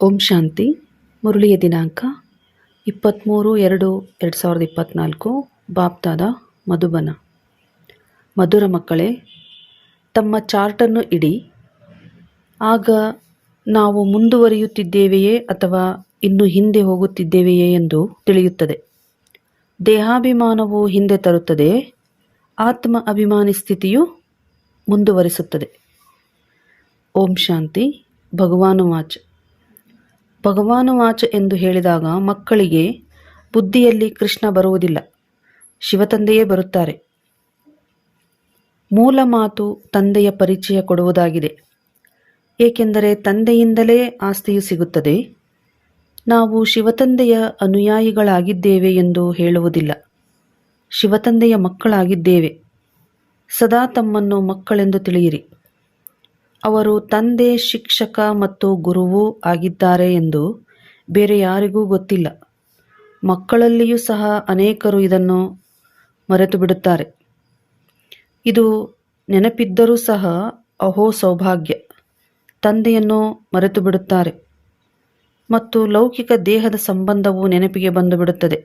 ಓಂ ಶಾಂತಿ, ಮುರಳಿಯ ದಿನಾಂಕ ಇಪ್ಪತ್ತ್ಮೂರು ಎರಡು ಎರಡು ಸಾವಿರದ ಇಪ್ಪತ್ತ್ನಾಲ್ಕು ಬಾಪ್ತಾದ ಮಧುಬನ. ಮಧುರ ಮಕ್ಕಳೇ, ತಮ್ಮ ಚಾರ್ಟನ್ನು ಇಡಿ. ಆಗ ನಾವು ಮುಂದುವರಿಯುತ್ತಿದ್ದೇವೆಯೇ ಅಥವಾ ಇನ್ನು ಹಿಂದೆ ಹೋಗುತ್ತಿದ್ದೇವೆಯೇ ಎಂದು ತಿಳಿಯುತ್ತದೆ. ದೇಹಾಭಿಮಾನವು ಹಿಂದೆ ತರುತ್ತದೆ, ಆತ್ಮ ಅಭಿಮಾನಿ ಸ್ಥಿತಿಯು ಮುಂದುವರಿಸುತ್ತದೆ. ಓಂ ಶಾಂತಿ ಭಗವಾನು ವಾಚ್ ಭಗವಾನು ವಾಚ ಎಂದು ಹೇಳಿದಾಗ ಮಕ್ಕಳಿಗೆ ಬುದ್ಧಿಯಲ್ಲಿ ಕೃಷ್ಣ ಬರುವುದಿಲ್ಲ. ಶಿವತಂದೆಯೇ ಬರುತ್ತಾರೆ. ಮೂಲ ಮಾತು ತಂದೆಯ ಪರಿಚಯ ಕೊಡುವುದಾಗಿದೆ. ಏಕೆಂದರೆ ತಂದೆಯಿಂದಲೇ ಆಸ್ತಿಯು ಸಿಗುತ್ತದೆ. ನಾವು ಶಿವತಂದೆಯ ಅನುಯಾಯಿಗಳಾಗಿದ್ದೇವೆ ಎಂದು ಹೇಳುವುದಿಲ್ಲ. ಶಿವತಂದೆಯ ಮಕ್ಕಳಾಗಿದ್ದೇವೆ. ಸದಾ ತಮ್ಮನ್ನು ಮಕ್ಕಳೆಂದು ತಿಳಿಯಿರಿ. ಅವರು ತಂದೆ, ಶಿಕ್ಷಕ ಮತ್ತು ಗುರುವೂ ಆಗಿದ್ದಾರೆ ಎಂದು ಬೇರೆ ಯಾರಿಗೂ ಗೊತ್ತಿಲ್ಲ. ಮಕ್ಕಳಲ್ಲಿಯೂ ಸಹ ಅನೇಕರು ಇದನ್ನು ಮರೆತು ಬಿಡುತ್ತಾರೆ ಇದು ನೆನಪಿದ್ದರೂ ಸಹ ಅಹೋ ಸೌಭಾಗ್ಯ. ತಂದೆಯನ್ನು ಮರೆತು ಬಿಡುತ್ತಾರೆ ಮತ್ತು ಲೌಕಿಕ ದೇಹದ ಸಂಬಂಧವು ನೆನಪಿಗೆ ಬಂದು ಬಿಡುತ್ತದೆ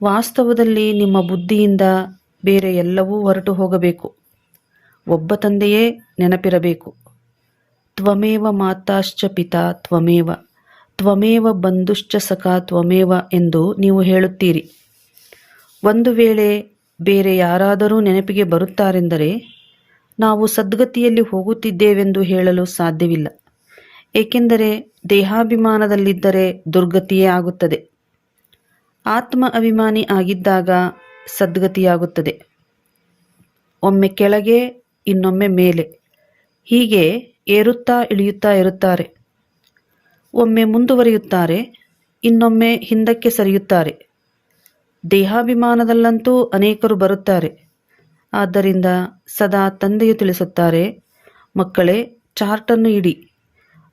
ವಾಸ್ತವದಲ್ಲಿ ನಿಮ್ಮ ಬುದ್ಧಿಯಿಂದ ಬೇರೆ ಎಲ್ಲವೂ ಹೊರಟು ಹೋಗಬೇಕು ಒಬ್ಬ ತಂದೆಯೇ ನೆನಪಿರಬೇಕು. ತ್ವಮೇವ ಮಾತಾಶ್ಚ ಪಿತಾ ತ್ವಮೇವ ತ್ವಮೇವ ಬಂಧುಶ್ಚ ಸಖ ತ್ವಮೇವ ಎಂದು ನೀವು ಹೇಳುತ್ತೀರಿ. ಒಂದು ವೇಳೆ ಬೇರೆ ಯಾರಾದರೂ ನೆನಪಿಗೆ ಬರುತ್ತಾರೆಂದರೆ ನಾವು ಸದ್ಗತಿಯಲ್ಲಿ ಹೋಗುತ್ತಿದ್ದೇವೆಂದು ಹೇಳಲು ಸಾಧ್ಯವಿಲ್ಲ. ಏಕೆಂದರೆ ದೇಹಾಭಿಮಾನದಲ್ಲಿದ್ದರೆ ದುರ್ಗತಿಯೇ ಆಗುತ್ತದೆ. ಆತ್ಮ ಅಭಿಮಾನಿ ಆಗಿದ್ದಾಗ ಸದ್ಗತಿಯಾಗುತ್ತದೆ. ಒಮ್ಮೆ ಕೆಳಗೆ ಇನ್ನೊಮ್ಮೆ ಮೇಲೆ. ಹೀಗೆ ಏರುತ್ತಾ ಇಳಿಯುತ್ತಾ ಇರುತ್ತಾರೆ. ಒಮ್ಮೆ ಮುಂದುವರಿಯುತ್ತಾರೆ, ಇನ್ನೊಮ್ಮೆ ಹಿಂದಕ್ಕೆ ಸರಿಯುತ್ತಾರೆ. ದೇಹಾಭಿಮಾನದಲ್ಲಂತೂ ಅನೇಕರು ಬರುತ್ತಾರೆ. ಆದ್ದರಿಂದ ಸದಾ ತಂದೆಯು ತಿಳಿಸುತ್ತಾರೆ, ಮಕ್ಕಳೇ, ಚಾರ್ಟನ್ನು ಇಡಿ.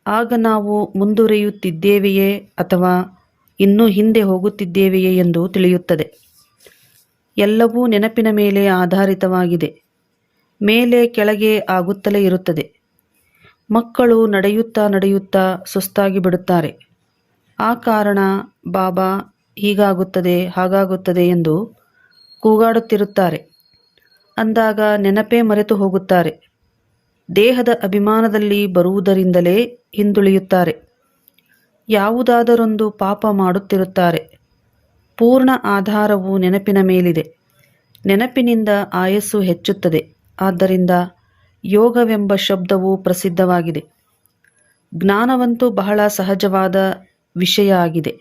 ಆಗ ನಾವು ಮುಂದುವರಿಯುತ್ತಿದ್ದೇವೆಯೇ ಅಥವಾ ಇನ್ನೂ ಹಿಂದೆ ಹೋಗುತ್ತಿದ್ದೇವೆಯೇ ಎಂದು ತಿಳಿಯುತ್ತದೆ. ಎಲ್ಲವೂ ನೆನಪಿನ ಮೇಲೆ ಆಧಾರಿತವಾಗಿದೆ. ಮೇಲೆ ಕೆಳಗೆ ಆಗುತ್ತಲೇ ಇರುತ್ತದೆ. ಮಕ್ಕಳು ನಡೆಯುತ್ತಾ ನಡೆಯುತ್ತಾ ಸುಸ್ತಾಗಿ ಬಿಡುತ್ತಾರೆ. ಆ ಕಾರಣ ಬಾಬಾ ಹೀಗಾಗುತ್ತದೆ, ಹಾಗಾಗುತ್ತದೆ ಎಂದು ಕೂಗಾಡುತ್ತಿರುತ್ತಾರೆ. ಅಂದಾಗ ನೆನಪೇ ಮರೆತು ಹೋಗುತ್ತಾರೆ. ದೇಹದ ಅಭಿಮಾನದಲ್ಲಿ ಬರುವುದರಿಂದಲೇ ಹಿಂದುಳಿಯುತ್ತಾರೆ. ಯಾವುದಾದರೊಂದು ಪಾಪ ಮಾಡುತ್ತಿರುತ್ತಾರೆ. ಪೂರ್ಣ ಆಧಾರವು ನೆನಪಿನ ಮೇಲಿದೆ. ನೆನಪಿನಿಂದ ಆಯಸ್ಸು ಹೆಚ್ಚುತ್ತದೆ. ಆದ್ದರಿಂದ ಯೋಗವೆಂಬ ಶಬ್ದವು ಪ್ರಸಿದ್ಧವಾಗಿದೆ. ಜ್ಞಾನವಂತೂ ಬಹಳ ಸಹಜವಾದ ವಿಷಯ ಆಗಿದೆ.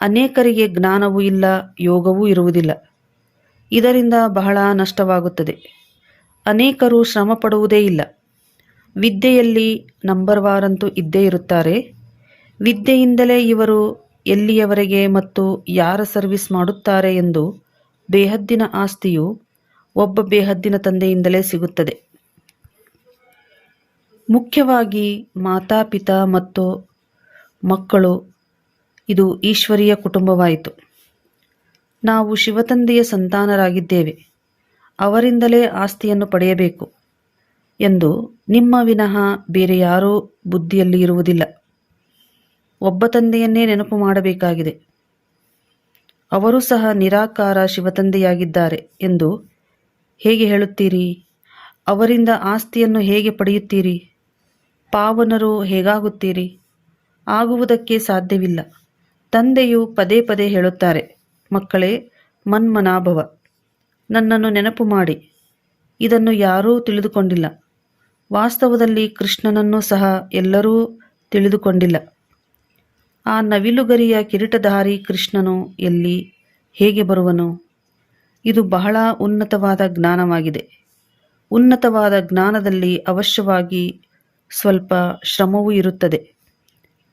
ಅನೇಕರಿಗೆ ಜ್ಞಾನವೂ ಇಲ್ಲ, ಯೋಗವೂ ಇರುವುದಿಲ್ಲ. ಇದರಿಂದ ಬಹಳ ನಷ್ಟವಾಗುತ್ತದೆ. ಅನೇಕರು ಶ್ರಮ ಪಡುವುದೇ ಇಲ್ಲ. ವಿದ್ಯೆಯಲ್ಲಿ ನಂಬರ್ ವಾರಂತೂ ಇದ್ದೇ ಇರುತ್ತಾರೆ. ವಿದ್ಯೆಯಿಂದಲೇ ಇವರು ಎಲ್ಲಿಯವರೆಗೆ ಮತ್ತು ಯಾರ ಸರ್ವಿಸ್ ಮಾಡುತ್ತಾರೆ ಎಂದು ಬೇಹದ್ದಿನ ಆಸ್ತಿಯು ಒಬ್ಬ ಬೇಹದ್ದಿನ ತಂದೆಯಿಂದಲೇ ಸಿಗುತ್ತದೆ. ಮುಖ್ಯವಾಗಿ ಮಾತಾಪಿತಾ ಮತ್ತು ಮಕ್ಕಳು, ಇದು ಈಶ್ವರೀಯ ಕುಟುಂಬವಾಯಿತು. ನಾವು ಶಿವತಂದೆಯ ಸಂತಾನರಾಗಿದ್ದೇವೆ. ಅವರಿಂದಲೇ ಆಸ್ತಿಯನ್ನು ಪಡೆಯಬೇಕು ಎಂದು ನಿಮ್ಮ ವಿನಃ ಬೇರೆ ಯಾರೂ ಬುದ್ಧಿಯಲ್ಲಿ ಇರುವುದಿಲ್ಲ. ಒಬ್ಬ ತಂದೆಯನ್ನೇ ನೆನಪು ಮಾಡಬೇಕಾಗಿದೆ. ಅವರು ಸಹ ನಿರಾಕಾರ ಶಿವತಂದೆಯಾಗಿದ್ದಾರೆ ಎಂದು ಹೇಗೆ ಹೇಳುತ್ತೀರಿ? ಅವರಿಂದ ಆಸ್ತಿಯನ್ನು ಹೇಗೆ ಪಡೆಯುತ್ತೀರಿ? ಪಾವನರು ಹೇಗಾಗುತ್ತೀರಿ? ಆಗುವುದಕ್ಕೆ ಸಾಧ್ಯವಿಲ್ಲ. ತಂದೆಯು ಪದೇ ಪದೇ ಹೇಳುತ್ತಾರೆ, ಮಕ್ಕಳೇ, ಮನ್ಮನಾಭವ, ನನ್ನನ್ನು ನೆನಪು ಮಾಡಿ. ಇದನ್ನು ಯಾರೂ ತಿಳಿದುಕೊಂಡಿಲ್ಲ. ವಾಸ್ತವದಲ್ಲಿ ಕೃಷ್ಣನನ್ನು ಸಹ ಎಲ್ಲರೂ ತಿಳಿದುಕೊಂಡಿಲ್ಲ. ಆ ನವಿಲುಗರಿಯ ಕಿರೀಟಧಾರಿ ಕೃಷ್ಣನು ಎಲ್ಲಿ, ಹೇಗೆ ಬರುವನು? ಇದು ಬಹಳ ಉನ್ನತವಾದ ಜ್ಞಾನವಾಗಿದೆ. ಉನ್ನತವಾದ ಜ್ಞಾನದಲ್ಲಿ ಅವಶ್ಯವಾಗಿ ಸ್ವಲ್ಪ ಶ್ರಮವೂ ಇರುತ್ತದೆ.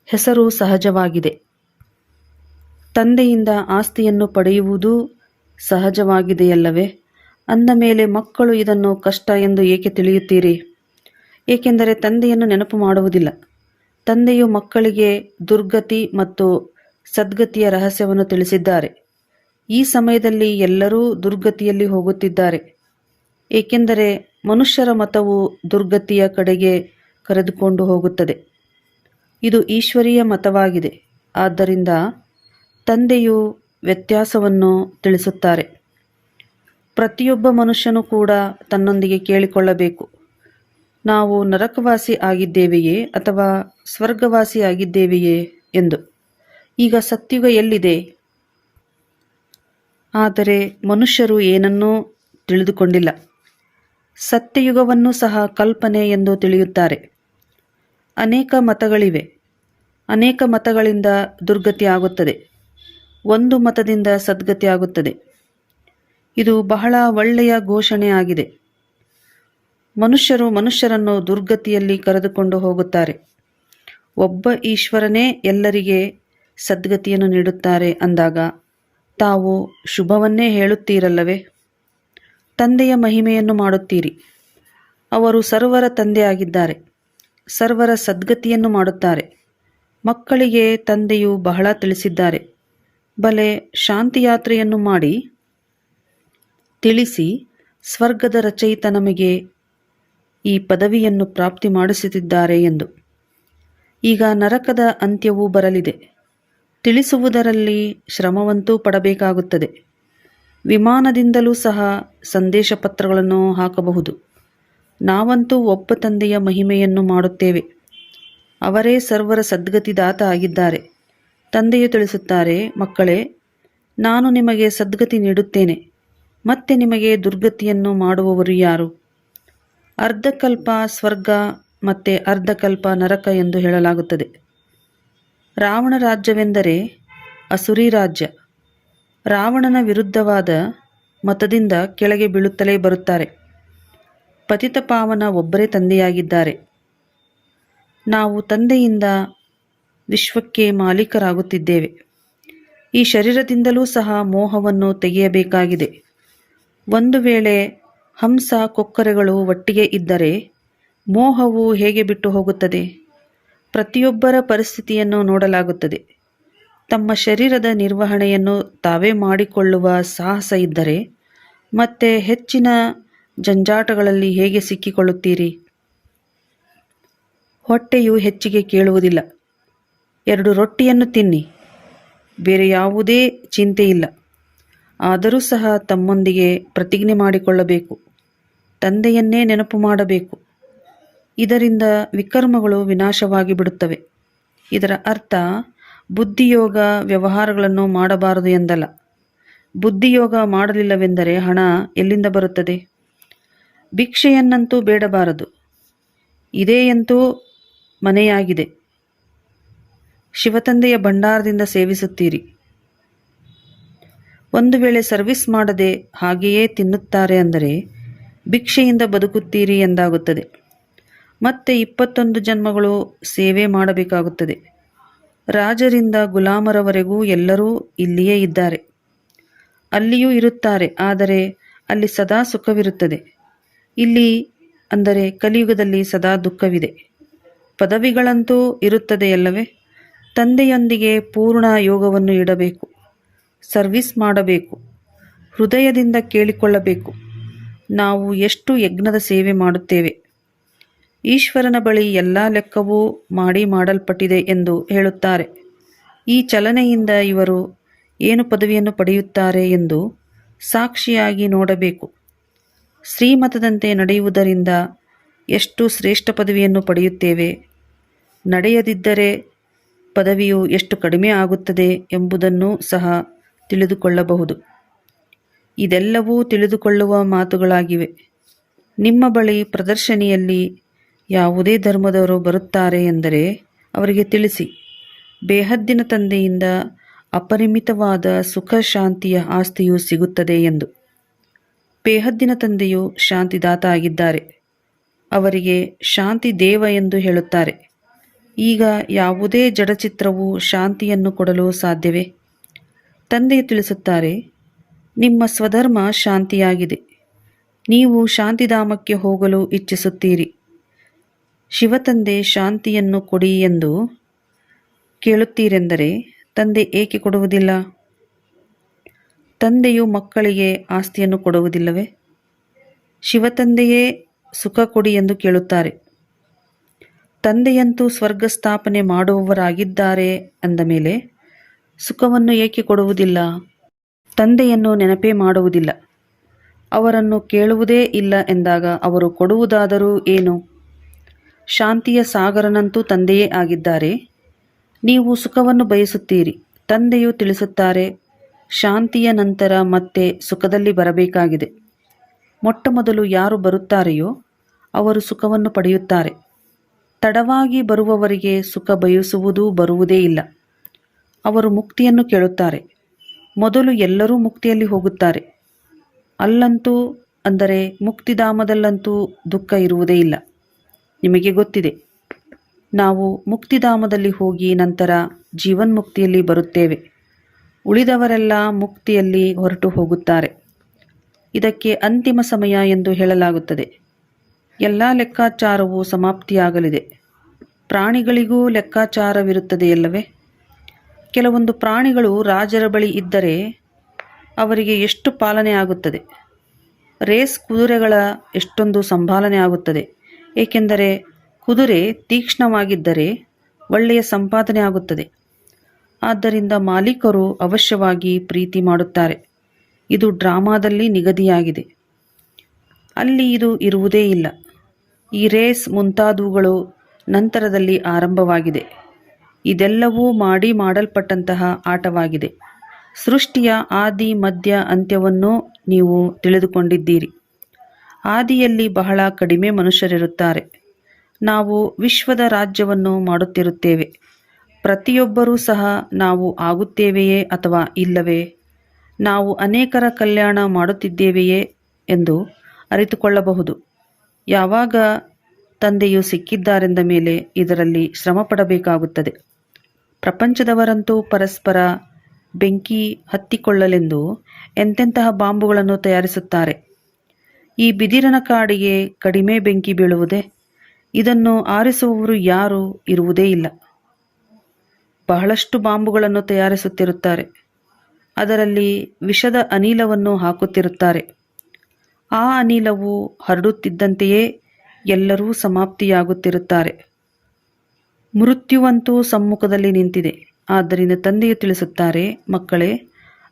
ಹೆಸರು ಸಹಜವಾಗಿದೆ. ತಂದೆಯಿಂದ ಆಸ್ತಿಯನ್ನು ಪಡೆಯುವುದು ಸಹಜವಾಗಿದೆಯಲ್ಲವೇ? ಅಂದ ಮೇಲೆ ಮಕ್ಕಳು ಇದನ್ನು ಕಷ್ಟ ಎಂದು ಏಕೆ ತಿಳಿಯುತ್ತೀರಿ? ಏಕೆಂದರೆ ತಂದೆಯನ್ನು ನೆನಪು ಮಾಡುವುದಿಲ್ಲ. ತಂದೆಯು ಮಕ್ಕಳಿಗೆ ದುರ್ಗತಿ ಮತ್ತು ಸದ್ಗತಿಯ ರಹಸ್ಯವನ್ನು ತಿಳಿಸಿದ್ದಾರೆ. ಈ ಸಮಯದಲ್ಲಿ ಎಲ್ಲರೂ ದುರ್ಗತಿಯಲ್ಲಿ ಹೋಗುತ್ತಿದ್ದಾರೆ. ಏಕೆಂದರೆ ಮನುಷ್ಯರ ಮತವು ದುರ್ಗತಿಯ ಕಡೆಗೆ ಕರೆದುಕೊಂಡು ಹೋಗುತ್ತದೆ. ಇದು ಈಶ್ವರೀಯ ಮತವಾಗಿದೆ. ಆದ್ದರಿಂದ ತಂದೆಯು ವ್ಯತ್ಯಾಸವನ್ನು ತಿಳಿಸುತ್ತಾರೆ. ಪ್ರತಿಯೊಬ್ಬ ಮನುಷ್ಯನು ಕೂಡ ತನ್ನೊಂದಿಗೆ ಕೇಳಿಕೊಳ್ಳಬೇಕು. ನಾವು ನರಕವಾಸಿ ಆಗಿದ್ದೇವೆಯೇ ಅಥವಾ ಸ್ವರ್ಗವಾಸಿ ಆಗಿದ್ದೇವೆಯೇ ಎಂದು. ಈಗ ಸತ್ಯುಗ ಎಲ್ಲಿದೆ? ಆದರೆ ಮನುಷ್ಯರು ಏನನ್ನೂ ತಿಳಿದುಕೊಂಡಿಲ್ಲ. ಸತ್ಯಯುಗವನ್ನು ಸಹ ಕಲ್ಪನೆ ಎಂದು ತಿಳಿಯುತ್ತಾರೆ. ಅನೇಕ ಮತಗಳಿವೆ. ಅನೇಕ ಮತಗಳಿಂದ ದುರ್ಗತಿ ಆಗುತ್ತದೆ. ಒಂದು ಮತದಿಂದ ಸದ್ಗತಿ ಆಗುತ್ತದೆ. ಇದು ಬಹಳ ಒಳ್ಳೆಯ ಘೋಷಣೆ ಆಗಿದೆ. ಮನುಷ್ಯರು ಮನುಷ್ಯರನ್ನು ದುರ್ಗತಿಯಲ್ಲಿ ಕರೆದುಕೊಂಡು ಹೋಗುತ್ತಾರೆ. ಒಬ್ಬ ಈಶ್ವರನೇ ಎಲ್ಲರಿಗೆ ಸದ್ಗತಿಯನ್ನು ನೀಡುತ್ತಾರೆ ಅಂದಾಗ ತಾವು ಶುಭವನ್ನೇ ಹೇಳುತ್ತೀರಲ್ಲವೇ? ತಂದೆಯ ಮಹಿಮೆಯನ್ನು ಮಾಡುತ್ತೀರಿ. ಅವರು ಸರ್ವರ ತಂದೆಯಾಗಿದ್ದಾರೆ. ಸರ್ವರ ಸದ್ಗತಿಯನ್ನು ಮಾಡುತ್ತಾರೆ. ಮಕ್ಕಳಿಗೆ ತಂದೆಯು ಬಹಳ ತಿಳಿಸಿದ್ದಾರೆ. ಬಲೆ ಶಾಂತಿಯಾತ್ರೆಯನ್ನು ಮಾಡಿ ತಿಳಿಸಿ ಸ್ವರ್ಗದ ರಚಯಿತ ನಮಗೆ ಈ ಪದವಿಯನ್ನು ಪ್ರಾಪ್ತಿ ಮಾಡಿಸುತ್ತಿದ್ದಾರೆ ಎಂದು. ಈಗ ನರಕದ ಅಂತ್ಯವೂ ಬರಲಿದೆ. ತಿಳಿಸುವುದರಲ್ಲಿ ಶ್ರಮವಂತೂ ಪಡಬೇಕಾಗುತ್ತದೆ. ವಿಮಾನದಿಂದಲೂ ಸಹ ಸಂದೇಶ ಪತ್ರಗಳನ್ನು ಹಾಕಬಹುದು. ನಾವಂತೂ ಒಪ್ಪ ತಂದೆಯ ಮಹಿಮೆಯನ್ನು ಮಾಡುತ್ತೇವೆ. ಅವರೇ ಸರ್ವರ ಸದ್ಗತಿದಾತ ಆಗಿದ್ದಾರೆ. ತಂದೆಯು ತಿಳಿಸುತ್ತಾರೆ, ಮಕ್ಕಳೇ, ನಾನು ನಿಮಗೆ ಸದ್ಗತಿ ನೀಡುತ್ತೇನೆ. ಮತ್ತೆ ನಿಮಗೆ ದುರ್ಗತಿಯನ್ನು ಮಾಡುವವರು ಯಾರು? ಅರ್ಧಕಲ್ಪ ಸ್ವರ್ಗ, ಮತ್ತು ಅರ್ಧಕಲ್ಪ ನರಕ ಎಂದು ಹೇಳಲಾಗುತ್ತದೆ. ರಾವಣ ರಾಜ್ಯವೆಂದರೆ ಅಸುರಿ ರಾಜ್ಯ. ರಾವಣನ ವಿರುದ್ಧವಾದ ಮತದಿಂದ ಕೆಳಗೆ ಬೀಳುತ್ತಲೇ ಬರುತ್ತಾರೆ. ಪತಿತ ಪಾವನ ಒಬ್ಬರೇ ತಂದೆಯಾಗಿದ್ದಾರೆ. ನಾವು ತಂದೆಯಿಂದ ವಿಶ್ವಕ್ಕೆ ಮಾಲೀಕರಾಗುತ್ತಿದ್ದೇವೆ. ಈ ಶರೀರದಿಂದಲೂ ಸಹ ಮೋಹವನ್ನು ತೆಗೆಯಬೇಕಾಗಿದೆ. ಒಂದು ವೇಳೆ ಹಂಸ ಕೊಕ್ಕರೆಗಳು ಒಟ್ಟಿಗೆ ಇದ್ದರೆ ಮೋಹವು ಹೇಗೆ ಬಿಟ್ಟು ಹೋಗುತ್ತದೆ? ಪ್ರತಿಯೊಬ್ಬರ ಪರಿಸ್ಥಿತಿಯನ್ನು ನೋಡಲಾಗುತ್ತದೆ. ತಮ್ಮ ಶರೀರದ ನಿರ್ವಹಣೆಯನ್ನು ತಾವೇ ಮಾಡಿಕೊಳ್ಳುವ ಸಾಹಸ ಇದ್ದರೆ, ಮತ್ತೆ ಹೆಚ್ಚಿನ ಜಂಜಾಟಗಳಲ್ಲಿ ಹೇಗೆ ಸಿಕ್ಕಿಕೊಳ್ಳುತ್ತೀರಿ? ಹೊಟ್ಟೆಯು ಹೆಚ್ಚಿಗೆ ಕೇಳುವುದಿಲ್ಲ. ಎರಡು ರೊಟ್ಟಿಯನ್ನು ತಿನ್ನಿ. ಬೇರೆ ಯಾವುದೇ ಚಿಂತೆ ಇಲ್ಲ ಆದರೂ ಸಹ ತಮ್ಮೊಂದಿಗೆ ಪ್ರತಿಜ್ಞೆ ಮಾಡಿಕೊಳ್ಳಬೇಕು. ತಂದೆಯನ್ನೇ ನೆನಪು ಮಾಡಬೇಕು. ಇದರಿಂದ ವಿಕರ್ಮಗಳು ವಿನಾಶವಾಗಿ ಬಿಡುತ್ತವೆ ಇದರ ಅರ್ಥ, ಬುದ್ಧಿಯೋಗ ವ್ಯವಹಾರಗಳನ್ನು ಮಾಡಬಾರದು ಎಂದಲ್ಲ. ಬುದ್ಧಿಯೋಗ ಮಾಡಲಿಲ್ಲವೆಂದರೆ ಹಣ ಎಲ್ಲಿಂದ ಬರುತ್ತದೆ? ಭಿಕ್ಷೆಯನ್ನಂತೂ ಬೇಡಬಾರದು. ಇದೇಯಂತೂ ಮನೆಯಾಗಿದೆ. ಶಿವತಂದೆಯ ಭಂಡಾರದಿಂದ ಸೇವಿಸುತ್ತೀರಿ. ಒಂದು ವೇಳೆ ಸರ್ವಿಸ್ ಮಾಡದೆ ಹಾಗೆಯೇ ತಿನ್ನುತ್ತಾರೆ ಅಂದರೆ ಭಿಕ್ಷೆಯಿಂದ ಬದುಕುತ್ತೀರಿ ಎಂದಾಗುತ್ತದೆ. ಮತ್ತೆ ಇಪ್ಪತ್ತೊಂದು ಜನ್ಮಗಳು ಸೇವೆ ಮಾಡಬೇಕಾಗುತ್ತದೆ. ರಾಜರಿಂದ ಗುಲಾಮರವರೆಗೂ ಎಲ್ಲರೂ ಇಲ್ಲಿಯೇ ಇದ್ದಾರೆ. ಅಲ್ಲಿಯೂ ಇರುತ್ತಾರೆ, ಆದರೆ ಅಲ್ಲಿ ಸದಾ ಸುಖವಿರುತ್ತದೆ. ಇಲ್ಲಿ ಅಂದರೆ ಕಲಿಯುಗದಲ್ಲಿ ಸದಾ ದುಃಖವಿದೆ. ಪದವಿಗಳಂತೂ ಇರುತ್ತದೆಯಲ್ಲವೇ ತಂದೆಯೊಂದಿಗೆ ಪೂರ್ಣ ಯೋಗವನ್ನು ಇಡಬೇಕು, ಸರ್ವಿಸ್ ಮಾಡಬೇಕು, ಹೃದಯದಿಂದ ಕೇಳಿಕೊಳ್ಳಬೇಕು. ನಾವು ಎಷ್ಟು ಯಜ್ಞದ ಸೇವೆ ಮಾಡುತ್ತೇವೆ? ಈಶ್ವರನ ಬಳಿ ಎಲ್ಲ ಲೆಕ್ಕವೂ ಮಾಡಿ ಮಾಡಲ್ಪಟ್ಟಿದೆ ಎಂದು ಹೇಳುತ್ತಾರೆ. ಈ ಚಲನೆಯಿಂದ ಇವರು ಏನು ಪದವಿಯನ್ನು ಪಡೆಯುತ್ತಾರೆ ಎಂದು ಸಾಕ್ಷಿಯಾಗಿ ನೋಡಬೇಕು. ಶ್ರೀಮತದಂತೆ ನಡೆಯುವುದರಿಂದ ಎಷ್ಟು ಶ್ರೇಷ್ಠ ಪದವಿಯನ್ನು ಪಡೆಯುತ್ತೇವೆ? ನಡೆಯದಿದ್ದರೆ ಪದವಿಯು ಎಷ್ಟು ಕಡಿಮೆ ಆಗುತ್ತದೆ ಎಂಬುದನ್ನು ಸಹ ತಿಳಿದುಕೊಳ್ಳಬಹುದು. ಇದೆಲ್ಲವೂ ತಿಳಿದುಕೊಳ್ಳುವ ಮಾತುಗಳಾಗಿವೆ. ನಿಮ್ಮ ಬಳಿ ಪ್ರದರ್ಶನಿಯಲ್ಲಿ ಯಾವುದೇ ಧರ್ಮದವರು ಬರುತ್ತಾರೆ ಎಂದರೆ ಅವರಿಗೆ ತಿಳಿಸಿ. ಬೇಹದ್ದಿನ ತಂದೆಯಿಂದ ಅಪರಿಮಿತವಾದ ಸುಖ ಶಾಂತಿಯ ಆಸ್ತಿಯು ಸಿಗುತ್ತದೆ ಎಂದು. ಬೇಹದ್ದಿನ ತಂದೆಯು ಶಾಂತಿದಾತ ಆಗಿದ್ದಾರೆ. ಅವರಿಗೆ ಶಾಂತಿ ದೇವ ಎಂದು ಹೇಳುತ್ತಾರೆ. ಈಗ ಯಾವುದೇ ಜಡಚಿತ್ರವು ಶಾಂತಿಯನ್ನು ಕೊಡಲು ಸಾಧ್ಯವೇ? ತಂದೆ ತಿಳಿಸುತ್ತಾರೆ, ನಿಮ್ಮ ಸ್ವಧರ್ಮ ಶಾಂತಿಯಾಗಿದೆ. ನೀವು ಶಾಂತಿಧಾಮಕ್ಕೆ ಹೋಗಲು ಇಚ್ಛಿಸುತ್ತೀರಿ. ಶಿವತಂದೆ ಶಾಂತಿಯನ್ನು ಕೊಡಿ ಎಂದು ಕೇಳುತ್ತೀರೆಂದರೆ ತಂದೆ ಏಕೆ ಕೊಡುವುದಿಲ್ಲ? ತಂದೆಯು ಮಕ್ಕಳಿಗೆ ಆಸ್ತಿಯನ್ನು ಕೊಡುವುದಿಲ್ಲವೇ? ಶಿವತಂದೆಯೇ ಸುಖ ಕೊಡಿ ಎಂದು ಕೇಳುತ್ತಾರೆ. ತಂದೆಯಂತೂ ಸ್ವರ್ಗ ಸ್ಥಾಪನೆ ಮಾಡುವವರಾಗಿದ್ದಾರೆ ಅಂದ ಮೇಲೆ ಸುಖವನ್ನು ಏಕೆ ಕೊಡುವುದಿಲ್ಲ? ತಂದೆಯನ್ನು ನೆನಪೇ ಮಾಡುವುದಿಲ್ಲ. ಅವರನ್ನು ಕೇಳುವುದೇ ಇಲ್ಲ ಎಂದಾಗ ಅವರು ಕೊಡುವುದಾದರೂ ಏನು? ಶಾಂತಿಯ ಸಾಗರನಂತೂ ತಂದೆಯೇ ಆಗಿದ್ದಾರೆ. ನೀವು ಸುಖವನ್ನು ಬಯಸುತ್ತೀರಿ. ತಂದೆಯು ತಿಳಿಸುತ್ತಾರೆ, ಶಾಂತಿಯ ನಂತರ ಮತ್ತೆ ಸುಖದಲ್ಲಿ ಬರಬೇಕಾಗಿದೆ. ಮೊಟ್ಟ ಮೊದಲು ಯಾರು ಬರುತ್ತಾರೆಯೋ ಅವರು ಸುಖವನ್ನು ಪಡೆಯುತ್ತಾರೆ. ತಡವಾಗಿ ಬರುವವರಿಗೆ ಸುಖ ಬಯಸುವುದೂ ಬರುವುದೇ ಇಲ್ಲ. ಅವರು ಮುಕ್ತಿಯನ್ನು ಕೇಳುತ್ತಾರೆ. ಮೊದಲು ಎಲ್ಲರೂ ಮುಕ್ತಿಯಲ್ಲಿ ಹೋಗುತ್ತಾರೆ. ಅಲ್ಲಂತೂ, ಅಂದರೆ ಮುಕ್ತಿಧಾಮದಲ್ಲಂತೂ ದುಃಖ ಇರುವುದೇ ಇಲ್ಲ. ನಿಮಗೆ ಗೊತ್ತಿದೆ. ನಾವು ಮುಕ್ತಿಧಾಮದಲ್ಲಿ ಹೋಗಿ ನಂತರ ಜೀವನ್ಮುಕ್ತಿಯಲ್ಲಿ ಬರುತ್ತೇವೆ. ಉಳಿದವರೆಲ್ಲ ಮುಕ್ತಿಯಲ್ಲಿ ಹೊರಟು ಹೋಗುತ್ತಾರೆ. ಇದಕ್ಕೆ ಅಂತಿಮ ಸಮಯ ಎಂದು ಹೇಳಲಾಗುತ್ತದೆ. ಎಲ್ಲ ಲೆಕ್ಕಾಚಾರವು ಸಮಾಪ್ತಿಯಾಗಲಿದೆ. ಪ್ರಾಣಿಗಳಿಗೂ ಲೆಕ್ಕಾಚಾರವಿರುತ್ತದೆಯಲ್ಲವೇ ಕೆಲವೊಂದು ಪ್ರಾಣಿಗಳು ರಾಜರ ಬಳಿ ಇದ್ದರೆ ಅವರಿಗೆ ಎಷ್ಟು ಪಾಲನೆ ಆಗುತ್ತದೆ? ರೇಸ್ ಕುದುರೆಗಳ ಎಷ್ಟೊಂದು ಸಂಭಾಲನೆ ಆಗುತ್ತದೆ? ಏಕೆಂದರೆ ಕುದುರೆ ತೀಕ್ಷ್ಣವಾಗಿದ್ದರೆ ಒಳ್ಳೆಯ ಸಂಪಾದನೆ ಆಗುತ್ತದೆ. ಆದ್ದರಿಂದ ಮಾಲೀಕರು ಅವಶ್ಯವಾಗಿ ಪ್ರೀತಿ ಮಾಡುತ್ತಾರೆ. ಇದು ಡ್ರಾಮಾದಲ್ಲಿ ನಿಗದಿಯಾಗಿದೆ. ಅಲ್ಲಿ ಇದು ಇರುವುದೇ ಇಲ್ಲ. ಈ ರೇಸ್ ಮುಂತಾದವುಗಳು ನಂತರದಲ್ಲಿ ಆರಂಭವಾಗಿದೆ. ಇದೆಲ್ಲವೂ ಮಾಡಿ ಮಾಡಲ್ಪಟ್ಟಂತಹ ಆಟವಾಗಿದೆ. ಸೃಷ್ಟಿಯ ಆದಿ, ಮಧ್ಯ, ಅಂತ್ಯವನ್ನು ನೀವು ತಿಳಿದುಕೊಂಡಿದ್ದೀರಿ. ಆದಿಯಲ್ಲಿ ಬಹಳ ಕಡಿಮೆ ಮನುಷ್ಯರಿರುತ್ತಾರೆ. ನಾವು ವಿಶ್ವದ ರಾಜ್ಯವನ್ನು ಮಾಡುತ್ತಿರುತ್ತೇವೆ. ಪ್ರತಿಯೊಬ್ಬರೂ ಸಹ ನಾವು ಆಗುತ್ತೇವೆಯೇ ಅಥವಾ ಇಲ್ಲವೇ? ನಾವು ಅನೇಕರ ಕಲ್ಯಾಣ ಮಾಡುತ್ತಿದ್ದೇವೆಯೇ ಎಂದು ಅರಿತುಕೊಳ್ಳಬಹುದು. ಯಾವಾಗ ತಂದೆಯು ಸಿಕ್ಕಿದ್ದಾರೆಂದ ಮೇಲೆ ಇದರಲ್ಲಿ ಶ್ರಮ ಪಡಬೇಕಾಗುತ್ತದೆ ಪ್ರಪಂಚದವರಂತೂ ಪರಸ್ಪರ ಬೆಂಕಿ ಹತ್ತಿಕೊಳ್ಳಲೆಂದು ಎಂತೆಂತಹ ಬಾಂಬುಗಳನ್ನು ತಯಾರಿಸುತ್ತಾರೆ? ಈ ಬಿದಿರನ ಕಾಡಿಗೆ ಕಡಿಮೆ ಬೆಂಕಿ ಬೀಳುವುದೇ? ಇದನ್ನು ಆರಿಸುವವರು ಯಾರೂ ಇರುವುದೇ ಇಲ್ಲ. ಬಹಳಷ್ಟು ಬಾಂಬುಗಳನ್ನು ತಯಾರಿಸುತ್ತಿರುತ್ತಾರೆ. ಅದರಲ್ಲಿ ವಿಷದ ಅನಿಲವನ್ನು ಹಾಕುತ್ತಿರುತ್ತಾರೆ. ಆ ಅನಿಲವು ಹರಡುತ್ತಿದ್ದಂತೆಯೇ ಎಲ್ಲರೂ ಸಮಾಪ್ತಿಯಾಗುತ್ತಿರುತ್ತಾರೆ. ಮೃತ್ಯುವಂತೂ ಸಮ್ಮುಖದಲ್ಲಿ ನಿಂತಿದೆ. ಆದ್ದರಿಂದ ತಂದೆಯು ತಿಳಿಸುತ್ತಾರೆ, ಮಕ್ಕಳೇ,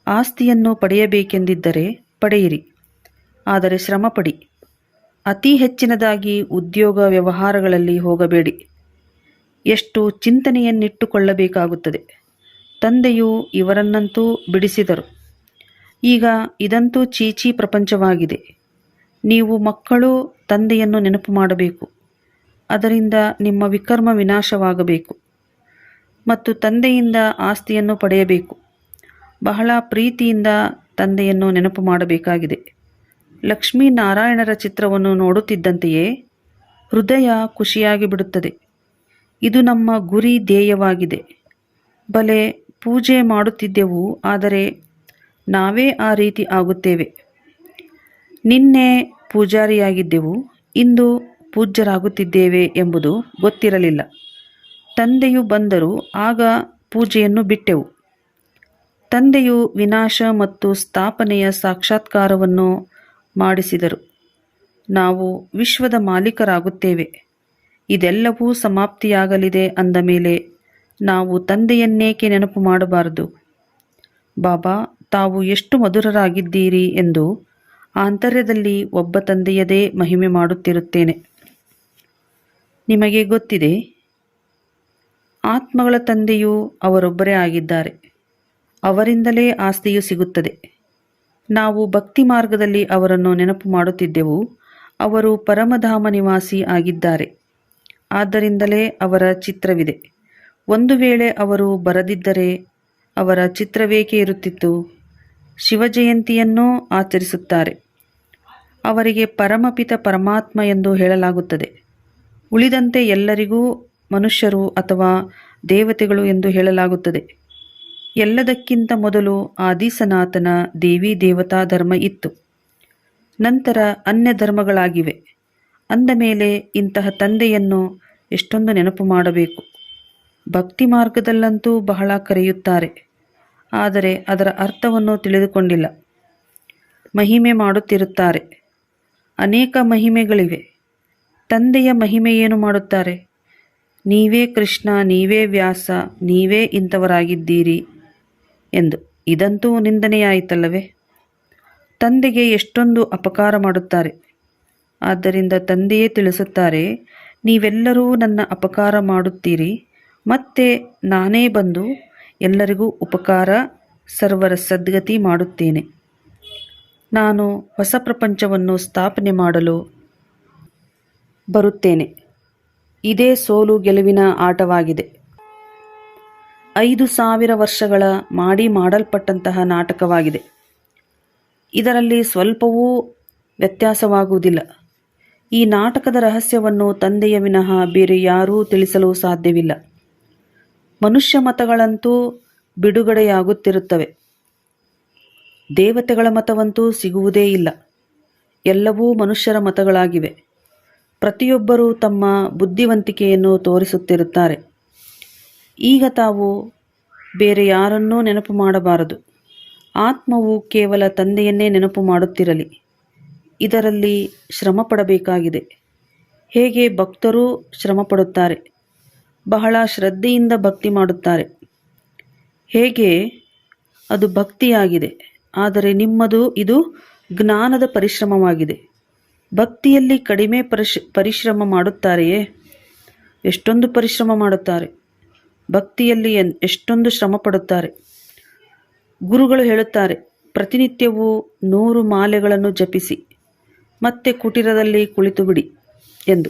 ಆಸ್ತಿಯನ್ನು ಪಡೆಯಬೇಕೆಂದಿದ್ದರೆ ಪಡೆಯಿರಿ. ಆದರೆ ಶ್ರಮಪಡಿ. ಅತಿ ಹೆಚ್ಚಿನದಾಗಿ ಉದ್ಯೋಗ ವ್ಯವಹಾರಗಳಲ್ಲಿ ಹೋಗಬೇಡಿ. ಎಷ್ಟು ಚಿಂತನೆಯನ್ನಿಟ್ಟುಕೊಳ್ಳಬೇಕಾಗುತ್ತದೆ. ತಂದೆಯು ಇವರನ್ನಂತೂ ಬಿಡಿಸಿದರು. ಈಗ ಇದಂತೂ ಚೀಚಿ ಪ್ರಪಂಚವಾಗಿದೆ. ನೀವು ಮಕ್ಕಳು ತಂದೆಯನ್ನು ನೆನಪು ಮಾಡಬೇಕು. ಅದರಿಂದ ನಿಮ್ಮ ವಿಕರ್ಮ ವಿನಾಶವಾಗಬೇಕು. ಮತ್ತು ತಂದೆಯಿಂದ ಆಸ್ತಿಯನ್ನು ಪಡೆಯಬೇಕು. ಬಹಳ ಪ್ರೀತಿಯಿಂದ ತಂದೆಯನ್ನು ನೆನಪು ಮಾಡಬೇಕಾಗಿದೆ. ಲಕ್ಷ್ಮೀನಾರಾಯಣರ ಚಿತ್ರವನ್ನು ನೋಡುತ್ತಿದ್ದಂತೆಯೇ ಹೃದಯ ಖುಷಿಯಾಗಿ ಬಿಡುತ್ತದೆ. ಇದು ನಮ್ಮ ಗುರಿ ಧ್ಯೇಯವಾಗಿದೆ. ಬಲೆ ಪೂಜೆ ಮಾಡುತ್ತಿದ್ದೆವು, ಆದರೆ ನಾವೇ ಆ ರೀತಿ ಆಗುತ್ತೇವೆ. ನಿನ್ನೆ ಪೂಜಾರಿಯಾಗಿದ್ದೆವು, ಇಂದು ಪೂಜ್ಯರಾಗುತ್ತಿದ್ದೇವೆ ಎಂಬುದು ಗೊತ್ತಿರಲಿಲ್ಲ. ತಂದೆಯು ಬಂದರು ಆಗ ಪೂಜೆಯನ್ನು ಬಿಟ್ಟೆವು. ತಂದೆಯು ವಿನಾಶ ಮತ್ತು ಸ್ಥಾಪನೆಯ ಸಾಕ್ಷಾತ್ಕಾರವನ್ನು ಮಾಡಿಸಿದರು. ನಾವು ವಿಶ್ವದ ಮಾಲೀಕರಾಗುತ್ತೇವೆ. ಇದೆಲ್ಲವೂ ಸಮಾಪ್ತಿಯಾಗಲಿದೆ ಅಂದ ಮೇಲೆ ನಾವು ತಂದೆಯನ್ನೇಕೆ ನೆನಪು ಮಾಡಬಾರದು? ಬಾಬಾ, ತಾವು ಎಷ್ಟು ಮಧುರರಾಗಿದ್ದೀರಿ ಎಂದು ಆಂತರ್ಯದಲ್ಲಿ ಒಬ್ಬ ತಂದೆಯದೇ ಮಹಿಮೆ ಮಾಡುತ್ತಿರುತ್ತೇನೆ. ನಿಮಗೆ ಗೊತ್ತಿದೆ, ಆತ್ಮಗಳ ತಂದೆಯು ಅವರೊಬ್ಬರೇ ಆಗಿದ್ದಾರೆ. ಅವರಿಂದಲೇ ಆಸ್ತಿಯು ಸಿಗುತ್ತದೆ. ನಾವು ಭಕ್ತಿ ಮಾರ್ಗದಲ್ಲಿ ಅವರನ್ನು ನೆನಪು ಮಾಡುತ್ತಿದ್ದೆವು. ಅವರು ಪರಮಧಾಮ ನಿವಾಸಿ ಆಗಿದ್ದಾರೆ. ಆದ್ದರಿಂದಲೇ ಅವರ ಚಿತ್ರವಿದೆ. ಒಂದು ವೇಳೆ ಅವರು ಬರದಿದ್ದರೆ ಅವರ ಚಿತ್ರವೇಕೆ ಇರುತ್ತಿತ್ತು? ಶಿವಜಯಂತಿಯನ್ನೂ ಆಚರಿಸುತ್ತಾರೆ. ಅವರಿಗೆ ಪರಮಪಿತ ಪರಮಾತ್ಮ ಎಂದು ಹೇಳಲಾಗುತ್ತದೆ. ಉಳಿದಂತೆ ಎಲ್ಲರಿಗೂ ಮನುಷ್ಯರು ಅಥವಾ ದೇವತೆಗಳು ಎಂದು ಹೇಳಲಾಗುತ್ತದೆ. ಎಲ್ಲದಕ್ಕಿಂತ ಮೊದಲು ಆದಿಸನಾತನ ದೇವಿ ದೇವತಾ ಧರ್ಮ ಇತ್ತು. ನಂತರ ಅನ್ಯ ಧರ್ಮಗಳಾಗಿವೆ. ಅಂದ ಮೇಲೆ ಇಂತಹ ತಂದೆಯನ್ನು ಎಷ್ಟೊಂದು ನೆನಪು ಮಾಡಬೇಕು. ಭಕ್ತಿ ಮಾರ್ಗದಲ್ಲಂತೂ ಬಹಳ ಕರೆಯುತ್ತಾರೆ. ಆದರೆ ಅದರ ಅರ್ಥವನ್ನು ತಿಳಿದುಕೊಂಡಿಲ್ಲ. ಮಹಿಮೆ ಮಾಡುತ್ತಿರುತ್ತಾರೆ. ಅನೇಕ ಮಹಿಮೆಗಳಿವೆ. ತಂದೆಯ ಮಹಿಮೆ ಏನು ಮಾಡುತ್ತಾರೆ? ನೀವೇ ಕೃಷ್ಣ, ನೀವೇ ವ್ಯಾಸ, ನೀವೇ ಇಂಥವರಾಗಿದ್ದೀರಿ. ಎಂದು. ಇದಂತೂ ನಿಂದನೆಯಾಯಿತಲ್ಲವೇ ತಂದೆಗೆ ಎಷ್ಟೊಂದು ಅಪಕಾರ ಮಾಡುತ್ತಾರೆ. ಆದ್ದರಿಂದ ತಂದೆಯೇ ತಿಳಿಸುತ್ತಾರೆ, ನೀವೆಲ್ಲರೂ ನನ್ನ ಅಪಕಾರ ಮಾಡುತ್ತೀರಿ. ಮತ್ತೆ ನಾನೇ ಬಂದು ಎಲ್ಲರಿಗೂ ಉಪಕಾರ, ಸರ್ವರ ಸದ್ಗತಿ ಮಾಡುತ್ತೇನೆ. ನಾನು ಹೊಸ ಪ್ರಪಂಚವನ್ನು ಸ್ಥಾಪನೆ ಮಾಡಲು ಬರುತ್ತೇನೆ. ಇದೇ ಸೋಲು ಗೆಲುವಿನ ಆಟವಾಗಿದೆ. ಐದು ಸಾವಿರ ವರ್ಷಗಳ ಮಾಡಿ ಮಾಡಲ್ಪಟ್ಟಂತಹ ನಾಟಕವಾಗಿದೆ. ಇದರಲ್ಲಿ ಸ್ವಲ್ಪವೂ ವ್ಯತ್ಯಾಸವಾಗುವುದಿಲ್ಲ. ಈ ನಾಟಕದ ರಹಸ್ಯವನ್ನು ತಂದೆಯ ವಿನಃ ಬೇರೆ ಯಾರೂ ತಿಳಿಸಲು ಸಾಧ್ಯವಿಲ್ಲ. ಮನುಷ್ಯ ಮತಗಳಂತೂ ಬಿಡುಗಡೆಯಾಗುತ್ತಿರುತ್ತವೆ. ದೇವತೆಗಳ ಮತವಂತೂ ಸಿಗುವುದೇ ಇಲ್ಲ. ಎಲ್ಲವೂ ಮನುಷ್ಯರ ಮತಗಳಾಗಿವೆ. ಪ್ರತಿಯೊಬ್ಬರೂ ತಮ್ಮ ಬುದ್ಧಿವಂತಿಕೆಯನ್ನು ತೋರಿಸುತ್ತಿರುತ್ತಾರೆ. ಈಗ ತಾವು ಬೇರೆ ಯಾರನ್ನೂ ನೆನಪು ಮಾಡಬಾರದು. ಆತ್ಮವು ಕೇವಲ ತಂದೆಯನ್ನೇ ನೆನಪು ಮಾಡುತ್ತಿರಲಿ. ಇದರಲ್ಲಿ ಶ್ರಮ ಪಡಬೇಕಾಗಿದೆ ಹೇಗೆ ಭಕ್ತರೂ ಶ್ರಮ ಪಡುತ್ತಾರೆ ಬಹಳ ಶ್ರದ್ಧೆಯಿಂದ ಭಕ್ತಿ ಮಾಡುತ್ತಾರೆ. ಹೇಗೆ? ಅದು ಭಕ್ತಿಯಾಗಿದೆ. ಆದರೆ ನಿಮ್ಮದು ಇದು ಜ್ಞಾನದ ಪರಿಶ್ರಮವಾಗಿದೆ. ಭಕ್ತಿಯಲ್ಲಿ ಕಡಿಮೆ ಪರಿಶ್, ಪರಿಶ್ರಮ ಮಾಡುತ್ತಾರೆಯೇ? ಎಷ್ಟೊಂದು ಪರಿಶ್ರಮ ಮಾಡುತ್ತಾರೆ. ಭಕ್ತಿಯಲ್ಲಿ ಎಷ್ಟೊಂದು ಶ್ರಮ ಪಡುತ್ತಾರೆ ಗುರುಗಳು ಹೇಳುತ್ತಾರೆ, ಪ್ರತಿನಿತ್ಯವೂ ನೂರು ಮಾಲೆಗಳನ್ನು ಜಪಿಸಿ, ಮತ್ತೆ ಕುಟೀರದಲ್ಲಿ ಕುಳಿತು ಬಿಡಿ ಎಂದು.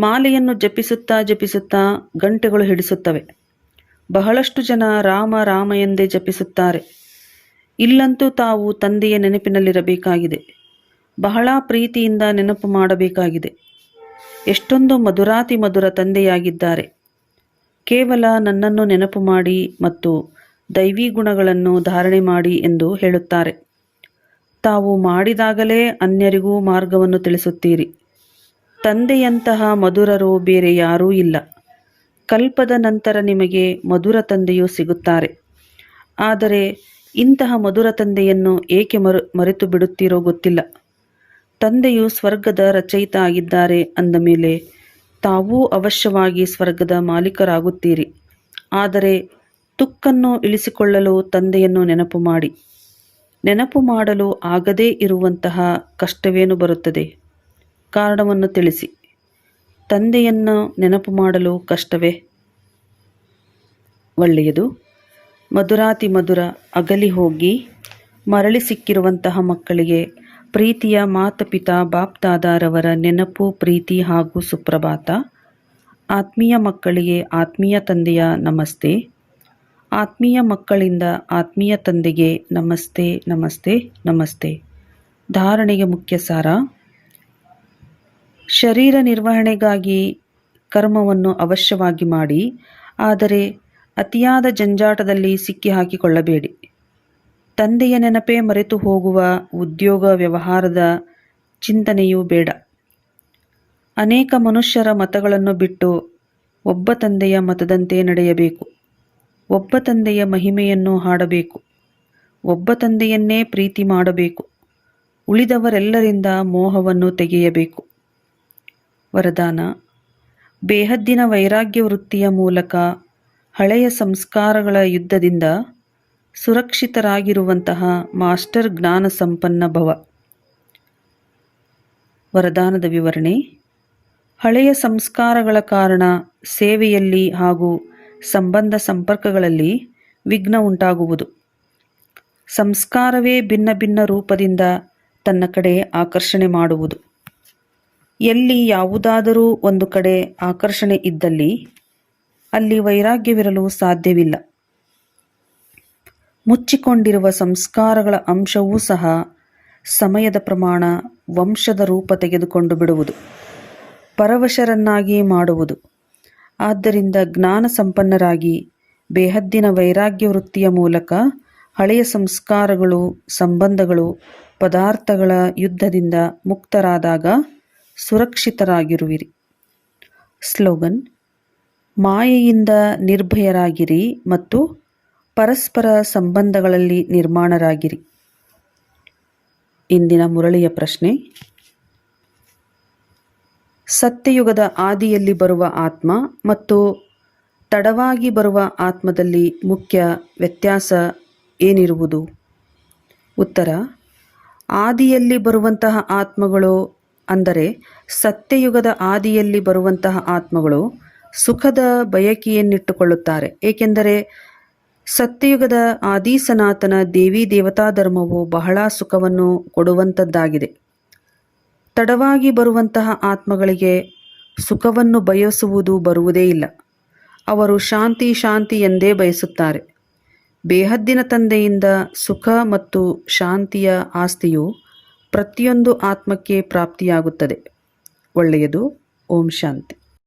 ಮಾಲೆಯನ್ನು ಜಪಿಸುತ್ತಾ ಜಪಿಸುತ್ತಾ ಗಂಟೆಗಳು ಹಿಡಿಸುತ್ತವೆ. ಬಹಳಷ್ಟು ಜನ ರಾಮ ರಾಮ ಎಂದೇ ಜಪಿಸುತ್ತಾರೆ. ಇಲ್ಲಂತೂ ತಾವು ತಂದೆಯ ನೆನಪಿನಲ್ಲಿರಬೇಕಾಗಿದೆ. ಬಹಳ ಪ್ರೀತಿಯಿಂದ ನೆನಪು ಮಾಡಬೇಕಾಗಿದೆ. ಎಷ್ಟೊಂದು ಮಧುರಾತಿ ಮಧುರ ತಂದೆಯಾಗಿದ್ದಾರೆ. ಕೇವಲ ನನ್ನನ್ನು ನೆನಪು ಮಾಡಿ ಮತ್ತು ದೈವಿ ಗುಣಗಳನ್ನು ಧಾರಣೆ ಮಾಡಿ ಎಂದು ಹೇಳುತ್ತಾರೆ. ತಾವು ಮಾಡಿದಾಗಲೇ ಅನ್ಯರಿಗೂ ಮಾರ್ಗವನ್ನು ತಿಳಿಸುತ್ತೀರಿ. ತಂದೆಯಂತಹ ಮಧುರರು ಬೇರೆ ಯಾರೂ ಇಲ್ಲ. ಕಲ್ಪದ ನಂತರ ನಿಮಗೆ ಮಧುರ ತಂದೆಯು ಸಿಗುತ್ತಾರೆ. ಆದರೆ ಇಂತಹ ಮಧುರ ತಂದೆಯನ್ನು ಏಕೆ ಮರು, ಮರೆತು ಬಿಡುತ್ತೀರೋ ಗೊತ್ತಿಲ್ಲ. ತಂದೆಯು ಸ್ವರ್ಗದ ರಚಯಿತ ಆಗಿದ್ದಾರೆ ಅಂದ ಮೇಲೆ ತಾವೂ ಅವಶ್ಯವಾಗಿ ಸ್ವರ್ಗದ ಮಾಲೀಕರಾಗುತ್ತೀರಿ. ಆದರೆ ತುಕ್ಕನ್ನು ಇಳಿಸಿಕೊಳ್ಳಲು ತಂದೆಯನ್ನು ನೆನಪು ಮಾಡಿ. ನೆನಪು ಮಾಡಲು ಆಗದೇ ಇರುವಂತಹ ಕಷ್ಟವೇನು ಬರುತ್ತದೆ? ಕಾರಣವನ್ನು ತಿಳಿಸಿ. ತಂದೆಯನ್ನು ನೆನಪು ಮಾಡಲು ಕಷ್ಟವೇ? ಒಳ್ಳೆಯದು. ಮಧುರಾತಿ ಮಧುರ ಅಗಲಿ ಹೋಗಿ ಮರಳಿ ಸಿಕ್ಕಿರುವಂತಹ ಮಕ್ಕಳಿಗೆ ಪ್ರೀತಿಯ ಮಾತಪಿತ ಬಾಪ್ದಾದಾರವರ ನೆನಪು, ಪ್ರೀತಿ ಹಾಗೂ ಸುಪ್ರಭಾತ. ಆತ್ಮೀಯ ಮಕ್ಕಳಿಗೆ ಆತ್ಮೀಯ ತಂದೆಯ ನಮಸ್ತೆ. ಆತ್ಮೀಯ ಮಕ್ಕಳಿಂದ ಆತ್ಮೀಯ ತಂದೆಗೆ ನಮಸ್ತೆ ನಮಸ್ತೆ ನಮಸ್ತೆ. ಧಾರಣೆಗೆ ಮುಖ್ಯ ಸಾರ. ಶರೀರ ನಿರ್ವಹಣೆಗಾಗಿ ಕರ್ಮವನ್ನು ಅವಶ್ಯವಾಗಿ ಮಾಡಿ, ಆದರೆ ಅತಿಯಾದ ಜಂಜಾಟದಲ್ಲಿ ಸಿಕ್ಕಿ ಹಾಕಿಕೊಳ್ಳಬೇಡಿ ತಂದೆಯ ನೆನಪೇ ಮರೆತು ಹೋಗುವ ಉದ್ಯೋಗ ವ್ಯವಹಾರದ ಚಿಂತನೆಯೂ ಬೇಡ. ಅನೇಕ ಮನುಷ್ಯರ ಮತಗಳನ್ನು ಬಿಟ್ಟು ಒಬ್ಬ ತಂದೆಯ ಮತದಂತೆ ನಡೆಯಬೇಕು. ಒಬ್ಬ ತಂದೆಯ ಮಹಿಮೆಯನ್ನು ಹಾಡಬೇಕು. ಒಬ್ಬ ತಂದೆಯನ್ನೇ ಪ್ರೀತಿ ಮಾಡಬೇಕು. ಉಳಿದವರೆಲ್ಲರಿಂದ ಮೋಹವನ್ನು ತೆಗೆಯಬೇಕು. ವರದಾನ, ಬೇಹದ್ದಿನ ವೈರಾಗ್ಯ ವೃತ್ತಿಯ ಮೂಲಕ ಹಳೆಯ ಸಂಸ್ಕಾರಗಳ ಯುದ್ಧದಿಂದ ಸುರಕ್ಷಿತರಾಗಿರುವಂತಹ ಮಾಸ್ಟರ್ ಜ್ಞಾನ ಸಂಪನ್ನ ಭವ. ವರದಾನದ ವಿವರಣೆ, ಹಳೆಯ ಸಂಸ್ಕಾರಗಳ ಕಾರಣ ಸೇವೆಯಲ್ಲಿ ಹಾಗೂ ಸಂಬಂಧ ಸಂಪರ್ಕಗಳಲ್ಲಿ ವಿಘ್ನ ಉಂಟಾಗುವುದು. ಸಂಸ್ಕಾರವೇ ಭಿನ್ನ ಭಿನ್ನ ರೂಪದಿಂದ ತನ್ನ ಕಡೆ ಆಕರ್ಷಣೆ ಮಾಡುವುದು. ಎಲ್ಲಿ ಯಾವುದಾದರೂ ಒಂದು ಕಡೆ ಆಕರ್ಷಣೆ ಇದ್ದಲ್ಲಿ ಅಲ್ಲಿ ವೈರಾಗ್ಯವಿರಲು ಸಾಧ್ಯವಿಲ್ಲ. ಮುಚ್ಚಿಕೊಂಡಿರುವ ಸಂಸ್ಕಾರಗಳ ಅಂಶವೂ ಸಹ ಸಮಯದ ಪ್ರಮಾಣ ವಂಶದ ರೂಪ ತೆಗೆದುಕೊಂಡು ಬಿಡುವುದು, ಪರವಶರನ್ನಾಗಿ ಮಾಡುವುದು. ಆದ್ದರಿಂದ ಜ್ಞಾನ ಸಂಪನ್ನರಾಗಿ ಬೇಹದ್ದಿನ ವೈರಾಗ್ಯ ವೃತ್ತಿಯ ಮೂಲಕ ಹಳೆಯ ಸಂಸ್ಕಾರಗಳು, ಸಂಬಂಧಗಳು, ಪದಾರ್ಥಗಳ ಯುದ್ಧದಿಂದ ಮುಕ್ತರಾದಾಗ ಸುರಕ್ಷಿತರಾಗಿರುವಿರಿ. ಸ್ಲೋಗನ್, ಮಾಯೆಯಿಂದ ನಿರ್ಭಯರಾಗಿರಿ ಮತ್ತು ಪರಸ್ಪರ ಸಂಬಂಧಗಳಲ್ಲಿ ನಿರ್ಮಾಣರಾಗಿರಿ. ಇಂದಿನ ಮುರಳಿಯ ಪ್ರಶ್ನೆ, ಸತ್ಯಯುಗದ ಆದಿಯಲ್ಲಿ ಬರುವ ಆತ್ಮ ಮತ್ತು ತಡವಾಗಿ ಬರುವ ಆತ್ಮದಲ್ಲಿ ಮುಖ್ಯ ವ್ಯತ್ಯಾಸ ಏನಿರುವುದು? ಉತ್ತರ, ಆದಿಯಲ್ಲಿ ಬರುವಂತಹ ಆತ್ಮಗಳು ಅಂದರೆ ಸತ್ಯಯುಗದ ಆದಿಯಲ್ಲಿ ಬರುವಂತಹ ಆತ್ಮಗಳು ಸುಖದ ಬಯಕೆಯನ್ನಿಟ್ಟುಕೊಳ್ಳುತ್ತಾರೆ. ಏಕೆಂದರೆ ಸತ್ಯಯುಗದ ಆದಿ ಸನಾತನ ದೇವಿ ದೇವತಾ ಧರ್ಮವು ಬಹಳ ಸುಖವನ್ನು ಕೊಡುವಂಥದ್ದಾಗಿದೆ. ತಡವಾಗಿ ಬರುವಂತಹ ಆತ್ಮಗಳಿಗೆ ಸುಖವನ್ನು ಬಯಸುವುದು ಬರುವುದೇ ಇಲ್ಲ. ಅವರು ಶಾಂತಿ ಶಾಂತಿ ಎಂದೇ ಬಯಸುತ್ತಾರೆ. ಬೇಹದ್ದಿನ ತಂದೆಯಿಂದ ಸುಖ ಮತ್ತು ಶಾಂತಿಯ ಆಸ್ತಿಯು ಪ್ರತಿಯೊಂದು ಆತ್ಮಕ್ಕೆ ಪ್ರಾಪ್ತಿಯಾಗುತ್ತದೆ. ಒಳ್ಳೆಯದು. ಓಂ ಶಾಂತಿ.